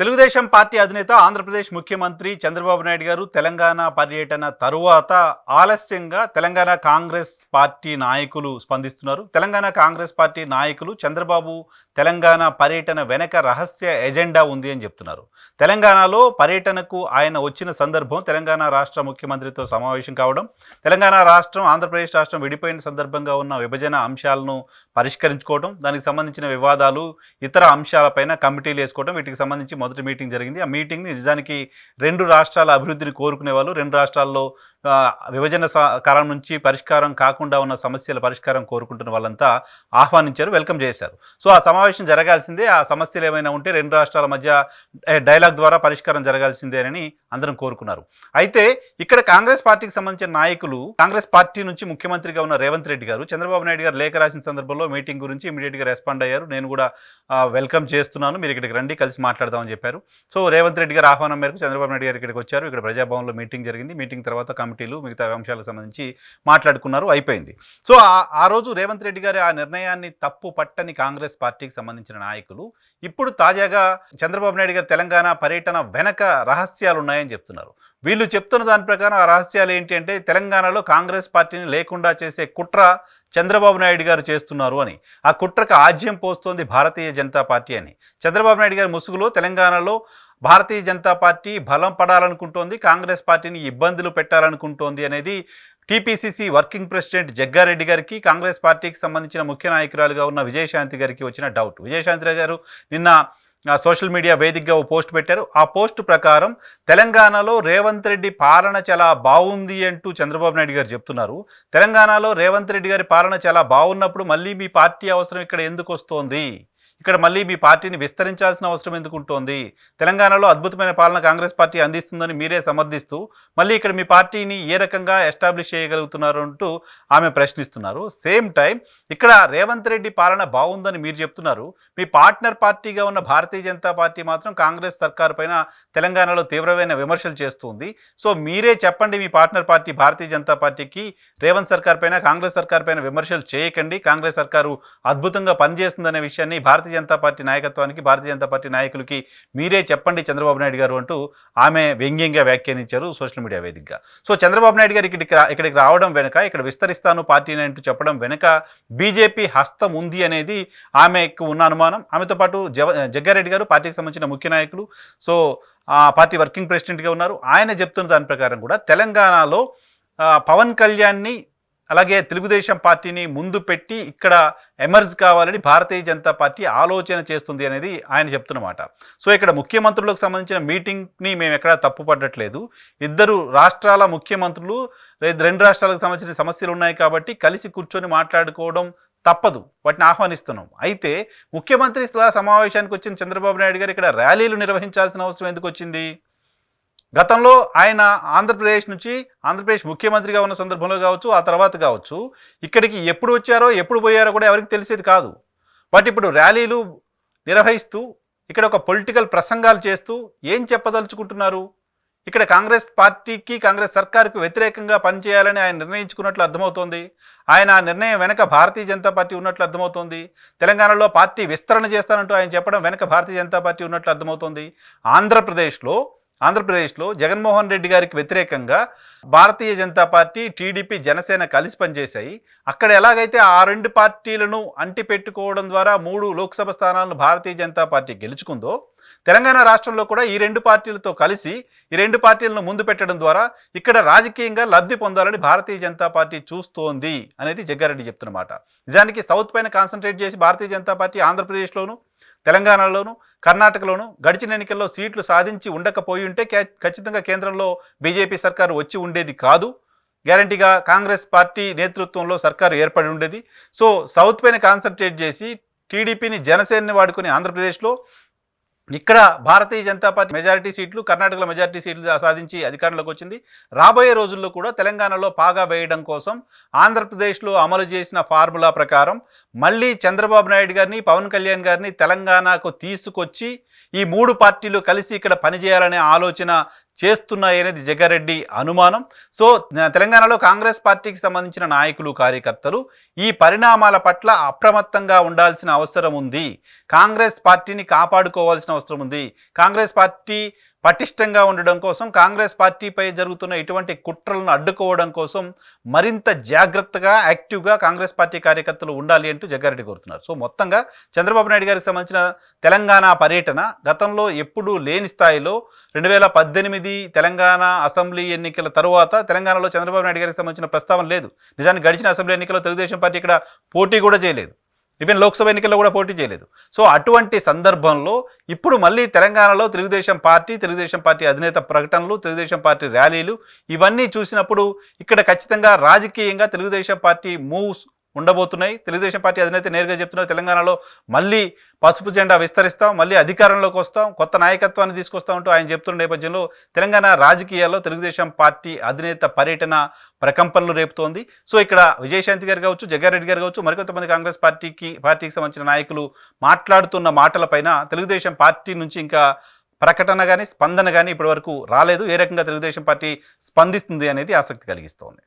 Telugu Desam party అధినేత ఆంధ్రప్రదేశ్ ముఖ్యమంత్రి చంద్రబాబు నాయుడు గారు తెలంగాణ పర్యటన తరువాత ఆలస్యంగా తెలంగాణ కాంగ్రెస్ పార్టీ నాయకులు స్పందిస్తున్నారు. తెలంగాణ కాంగ్రెస్ పార్టీ నాయకులు చంద్రబాబు తెలంగాణ పర్యటన వెనక రహస్య ఎజెండా ఉంది అని చెప్తున్నారు. తెలంగాణలో పర్యటనకు ఆయన వచ్చిన సందర్భం తెలంగాణ రాష్ట్ర ముఖ్యమంత్రితో సమావేశం కావడం తెలంగాణ రాష్ట్రం ఆంధ్రప్రదేశ్ రాష్ట్రం విడిపోయిన సందర్భంగా ఉన్న విభజన అంశాలను పరిష్కరించుకోవడం దానికి సంబంధించిన వివాదాలు ఇతర అంశాలపైన కమిటీలు వేసుకోవడం వీటికి సంబంధించి మొదటి మీటింగ్ జరిగింది. ఆ మీటింగ్ని నిజానికి రెండు రాష్ట్రాల అభివృద్ధిని కోరుకునే వాళ్ళు రెండు రాష్ట్రాల్లో విభజన స- కాలం నుంచి పరిష్కారం కాకుండా ఉన్న సమస్యల పరిష్కారం కోరుకుంటున్న వాళ్ళంతా ఆహ్వానించారు వెల్కమ్ చేశారు. సో ఆ సమావేశం జరగాల్సిందే. ఆ సమస్యలు ఏమైనా ఉంటే రెండు రాష్ట్రాల మధ్య డైలాగ్ ద్వారా పరిష్కారం జరగాల్సిందేనని అందరం కోరుకున్నారు. అయితే ఇక్కడ కాంగ్రెస్ పార్టీకి సంబంధించిన నాయకులు కాంగ్రెస్ పార్టీ నుంచి ముఖ్యమంత్రిగా ఉన్న రేవంత్ రెడ్డి గారు చంద్రబాబు నాయుడు గారు లేఖ రాసిన సందర్భంలో మీటింగ్ గురించి ఇమీడియట్గా రెస్పాండ్ అయ్యారు. నేను కూడా వెల్కమ్ చేస్తున్నాను. మీరు ఇక్కడికి రండి కలిసి మాట్లాడదామని చెప్పారు. సో రేవంత్ రెడ్డి గారు ఆహ్వానం మేరకు చంద్రబాబు నాయుడు గారు ఇక్కడికి వచ్చారు. ఇక్కడ ప్రజాభవన్లో మీటింగ్ జరిగింది. మీటింగ్ తర్వాత కమిటీలు మిగతా అంశాలకు సంబంధించి మాట్లాడుకున్నారు. అయిపోయింది. సో ఆ- రోజు రేవంత్ రెడ్డి గారి ఆ నిర్ణయాన్ని తప్పు పట్టని కాంగ్రెస్ పార్టీకి సంబంధించిన నాయకులు ఇప్పుడు తాజాగా చంద్రబాబు నాయుడు గారు తెలంగాణ పర్యటన వెనక రహస్యాలు ఉన్నాయని చెప్తున్నారు. వీళ్ళు చెప్తున్న దాని ప్రకారం ఆ రహస్యాలు ఏంటి అంటే తెలంగాణలో కాంగ్రెస్ పార్టీని లేకుండా చేసే కుట్ర చంద్రబాబు నాయుడు గారు చేస్తున్నారు అని. ఆ కుట్రకు ఆజ్యం పోస్తోంది భారతీయ జనతా పార్టీ అని. చంద్రబాబు నాయుడు గారి ముసుగులో తెలంగాణలో భారతీయ జనతా పార్టీ బలం పడాలనుకుంటోంది కాంగ్రెస్ పార్టీని ఇబ్బందులు పెట్టాలనుకుంటోంది అనేది టీపీసీసీ వర్కింగ్ ప్రెసిడెంట్ జగ్గారెడ్డి గారికి కాంగ్రెస్ పార్టీకి సంబంధించిన ముఖ్య నాయకురాలుగా ఉన్న విజయశాంతి గారికి వచ్చిన డౌట్. విజయశాంతి గారు నిన్న సోషల్ మీడియా వేదికగా ఓ పోస్ట్ పెట్టారు. ఆ పోస్ట్ ప్రకారం తెలంగాణలో రేవంత్ రెడ్డి పాలన చాలా బాగుంది అంటూ చంద్రబాబు నాయుడు గారు చెప్తున్నారు. తెలంగాణలో రేవంత్ రెడ్డి గారి పాలన చాలా బాగున్నప్పుడు మళ్ళీ మీ పార్టీ అవసరం ఇక్కడ ఎందుకు వస్తోంది? ఇక్కడ మళ్ళీ మీ పార్టీని విస్తరించాల్సిన అవసరం ఎందుకు ఉంటుంది? తెలంగాణలో అద్భుతమైన పాలన కాంగ్రెస్ పార్టీ అందిస్తుందని మీరే సమర్థిస్తూ మళ్ళీ ఇక్కడ మీ పార్టీని ఏ రకంగా ఎస్టాబ్లిష్ చేయగలుగుతున్నారు అంటూ ఆమె ప్రశ్నిస్తున్నారు. సేమ్ టైం ఇక్కడ రేవంత్ రెడ్డి పాలన బాగుందని మీరు చెప్తున్నారు. మీ పార్ట్నర్ పార్టీగా ఉన్న భారతీయ జనతా పార్టీ మాత్రం కాంగ్రెస్ సర్కార్ పైన తెలంగాణలో తీవ్రమైన విమర్శలు చేస్తుంది. సో మీరే చెప్పండి మీ పార్ట్నర్ పార్టీ భారతీయ జనతా పార్టీకి రేవంత్ సర్కార్ పైన కాంగ్రెస్ సర్కార్ పైన విమర్శలు చేయకండి. కాంగ్రెస్ సర్కారు అద్భుతంగా పనిచేస్తుందనే విషయాన్ని భారతీయ జనతా పార్టీ నాయకత్వానికి భారతీయ జనతా పార్టీ నాయకులకి మీరే చెప్పండి చంద్రబాబు నాయుడు గారు అంటూ ఆమె వ్యంగ్యంగా వ్యాఖ్యానించారు సోషల్ మీడియా వేదికగా. సో చంద్రబాబు నాయుడు గారు ఇక్కడికి రా- ఇక్కడికి రావడం వెనుక ఇక్కడ విస్తరిస్తాను పార్టీని అంటూ చెప్పడం వెనుక బీజేపీ హస్తం ఉంది అనేది ఆమెకు ఉన్న అనుమానం. ఆమెతో పాటు జవ జగ్గారెడ్డి గారు పార్టీకి సంబంధించిన ముఖ్య నాయకులు. సో పార్టీ వర్కింగ్ ప్రెసిడెంట్గా ఉన్నారు. ఆయన చెప్తున్న దాని ప్రకారం కూడా తెలంగాణలో పవన్ కళ్యాణ్ని అలాగే తెలుగుదేశం పార్టీని ముందు పెట్టి ఇక్కడ ఎమర్జ్ కావాలని భారతీయ జనతా పార్టీ ఆలోచన చేస్తుంది అనేది ఆయన చెప్తున్నమాట సో ఇక్కడ ముఖ్యమంత్రులకు సంబంధించిన మీటింగ్ని మేము ఎక్కడ తప్పుపడట్లేదు. ఇద్దరు రాష్ట్రాల ముఖ్యమంత్రులు లేదు రెండు రాష్ట్రాలకు సంబంధించిన సమస్యలు ఉన్నాయి కాబట్టి కలిసి కూర్చొని మాట్లాడుకోవడం తప్పదు. వాటిని ఆహ్వానిస్తున్నాం. అయితే ముఖ్యమంత్రి స్థల సమావేశానికి వచ్చిన చంద్రబాబు నాయుడు గారు ఇక్కడ ర్యాలీలు నిర్వహించాల్సిన అవసరం ఎందుకు వచ్చింది? గతంలో ఆయన ఆంధ్రప్రదేశ్ నుంచి ఆంధ్రప్రదేశ్ ముఖ్యమంత్రిగా ఉన్న సందర్భంలో కావచ్చు ఆ తర్వాత కావచ్చు ఇక్కడికి ఎప్పుడు వచ్చారో ఎప్పుడు పోయారో కూడా ఎవరికి తెలిసేది కాదు. బట్ ఇప్పుడు ర్యాలీలు నిర్వహిస్తూ ఇక్కడ ఒక పొలిటికల్ ప్రసంగాలు చేస్తూ ఏం చెప్పదలుచుకుంటున్నారు? ఇక్కడ కాంగ్రెస్ పార్టీకి కాంగ్రెస్ సర్కార్కు వ్యతిరేకంగా పనిచేయాలని ఆయన నిర్ణయించుకున్నట్లు అర్థమవుతోంది. ఆయన ఆ నిర్ణయం వెనక భారతీయ జనతా పార్టీ ఉన్నట్లు అర్థమవుతోంది. తెలంగాణలో పార్టీ విస్తరణ చేస్తానంటూ ఆయన చెప్పడం వెనక భారతీయ జనతా పార్టీ ఉన్నట్లు అర్థమవుతోంది. ఆంధ్రప్రదేశ్లో ఆంధ్రప్రదేశ్లో జగన్మోహన్ రెడ్డి గారికి వ్యతిరేకంగా భారతీయ జనతా పార్టీ టీడీపీ జనసేన కలిసి పనిచేశాయి. అక్కడ ఎలాగైతే ఆ రెండు పార్టీలను అంటిపెట్టుకోవడం ద్వారా మూడు లోక్సభ స్థానాలను భారతీయ జనతా పార్టీ గెలుచుకుందో తెలంగాణ రాష్ట్రంలో కూడా ఈ రెండు పార్టీలతో కలిసి ఈ రెండు పార్టీలను ముందు పెట్టడం ద్వారా ఇక్కడ రాజకీయంగా లబ్ధి పొందాలని భారతీయ జనతా పార్టీ చూస్తోంది అనేది జగ్గారెడ్డి చెప్తున్నమాట. నిజానికి సౌత్ పైన కాన్సన్ట్రేట్ చేసి భారతీయ జనతా పార్టీ ఆంధ్రప్రదేశ్లోను తెలంగాణలోను కర్ణాటకలోను గడిచిన ఎన్నికల్లో సీట్లు సాధించి ఉండకపోయి ఉంటే ఖచ్చితంగా కేంద్రంలో బీజేపీ సర్కారు వచ్చి ఉండేది కాదు. గ్యారంటీగా కాంగ్రెస్ పార్టీ నేతృత్వంలో సర్కారు ఏర్పడి ఉండేది. సో సౌత్ పైన కాన్సన్ట్రేట్ చేసి టీడీపీని జనసేనని వాడుకుని ఆంధ్రప్రదేశ్లో ఇక్కడ భారతీయ జనతా పార్టీ మెజారిటీ సీట్లు కర్ణాటకలో మెజారిటీ సీట్లు సాధించి అధికారంలోకి వచ్చింది. రాబోయే రోజుల్లో కూడా తెలంగాణలో పాగా వేయడం కోసం ఆంధ్రప్రదేశ్లో అమలు చేసిన ఫార్ములా ప్రకారం మళ్ళీ చంద్రబాబు నాయుడు గారిని పవన్ కళ్యాణ్ గారిని తెలంగాణకు తీసుకొచ్చి ఈ మూడు పార్టీలు కలిసి ఇక్కడ పనిచేయాలనే ఆలోచన చేస్తున్నాయి అనేది జగ్గారెడ్డి అనుమానం. సో తెలంగాణలో కాంగ్రెస్ పార్టీకి సంబంధించిన నాయకులు కార్యకర్తలు ఈ పరిణామాల పట్ల అప్రమత్తంగా ఉండాల్సిన అవసరం ఉంది. కాంగ్రెస్ పార్టీని కాపాడుకోవాల్సిన అవసరం ఉంది. కాంగ్రెస్ పార్టీ పటిష్టంగా ఉండడం కోసం కాంగ్రెస్ పార్టీపై జరుగుతున్న ఇటువంటి కుట్రలను అడ్డుకోవడం కోసం మరింత జాగ్రత్తగా యాక్టివ్గా కాంగ్రెస్ పార్టీ కార్యకర్తలు ఉండాలి అంటూ జగ్గారెడ్డి కోరుతున్నారు. సో మొత్తంగా చంద్రబాబు నాయుడు గారికి సంబంధించిన తెలంగాణ పర్యటన గతంలో ఎప్పుడూ లేని స్థాయిలో రెండు వేల పద్దెనిమిది తెలంగాణ అసెంబ్లీ ఎన్నికల తరువాత తెలంగాణలో చంద్రబాబు నాయుడు గారికి సంబంధించిన ప్రస్తావన లేదు. నిజానికి గడిచిన అసెంబ్లీ ఎన్నికల్లో తెలుగుదేశం పార్టీ ఇక్కడ పోటీ కూడా చేయలేదు. ఈవెన్ లోక్సభ ఎన్నికల్లో కూడా పోటీ చేయలేదు. సో అటువంటి సందర్భంలో ఇప్పుడు మళ్ళీ తెలంగాణలో తెలుగుదేశం పార్టీ తెలుగుదేశం పార్టీ అధినేత ప్రకటనలు తెలుగుదేశం పార్టీ ర్యాలీలు ఇవన్నీ చూసినప్పుడు ఇక్కడ ఖచ్చితంగా రాజకీయంగా తెలుగుదేశం పార్టీ మూవ్స్ ఉండబోతున్నాయి. తెలుగుదేశం పార్టీ అధినేత నేరుగా చెప్తున్నారు తెలంగాణలో మళ్ళీ పసుపు జెండా విస్తరిస్తాం మళ్ళీ అధికారంలోకి వస్తాం కొత్త నాయకత్వాన్ని తీసుకొస్తామంటూ ఆయన చెప్తున్న నేపథ్యంలో తెలంగాణ రాజకీయాల్లో తెలుగుదేశం పార్టీ అధినేత పర్యటన ప్రకంపనలు రేపుతోంది. సో ఇక్కడ విజయశాంతి గారు కావచ్చు జగ్గారెడ్డి గారు కావచ్చు మరికొంతమంది కాంగ్రెస్ పార్టీకి పార్టీకి సంబంధించిన నాయకులు మాట్లాడుతున్న మాటలపైన తెలుగుదేశం పార్టీ నుంచి ఇంకా ప్రకటన కానీ స్పందన కానీ ఇప్పటివరకు రాలేదు. ఏ రకంగా తెలుగుదేశం పార్టీ స్పందిస్తుంది అనేది ఆసక్తి కలిగిస్తోంది.